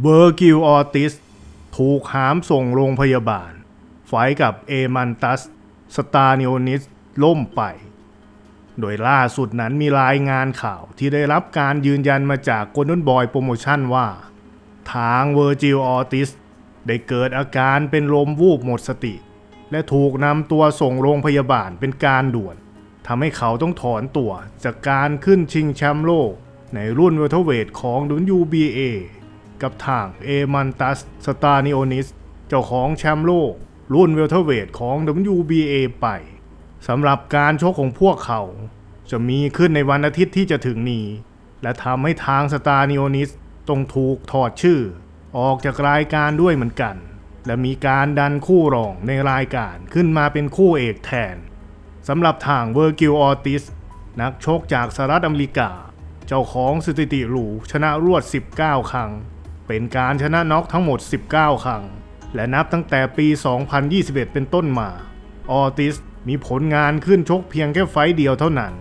เบอร์กิลออติส ถูกหามส่งโรงพยาบาลไฟกับเอมันตัส สตาเนิโอนิสล่มไป โดยล่าสุดนั้นมีรายงานข่าวที่ได้รับการยืนยันมาจาก Golden Boy Promotion ว่า ทางเวอร์จิลออติส ได้เกิดอาการเป็นลมวูบหมดสติ และถูกนำตัวส่งโรงพยาบาลเป็นการด่วนทำให้เขาต้องถอนตัวจากการขึ้นชิงแชมป์โลกในรุ่นเวลเทอร์เวทของ WBA กับทางเอมันตัสสตานิโอนิส เจ้าของแชมป์โลก รุ่นเวลเทเวทของ WBA ไปสำหรับการชกของพวกเขา จะมีขึ้นในวันอาทิตย์ที่จะถึงนี้ และทำให้ทางสตานิโอนิสต้องถูกถอดชื่อ ออกจากรายการด้วยเหมือนกัน และมีการดันคู่รองในรายการขึ้นมาเป็นคู่เอกแทนสำหรับทางเวอร์กิลออติสนักชกจากสหรัฐอเมริกา เจ้าของสถิติหรูชนะรวด 19 ครั้ง เป็นการชนะน็อกทั้งหมด 19 ครั้ง และนับตั้งแต่ปี 2021 เป็นต้นมา ออติสมีผลงานขึ้นชกเพียงแค่ไฟเดียวเท่านั้น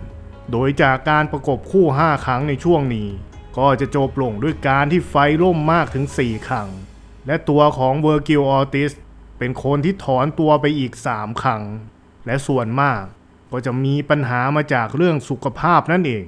โดยจากการประกบคู่ 5 ครั้งในช่วงนี้ ก็จะจบลงด้วยการที่ไฟล่มมากถึง 4 ครั้ง และตัวของเวอร์กิลออติสเป็นคนที่ถอนตัวไปอีก 3 ครั้ง และส่วนมากก็จะมีปัญหามาจากเรื่องสุขภาพนั่นเอง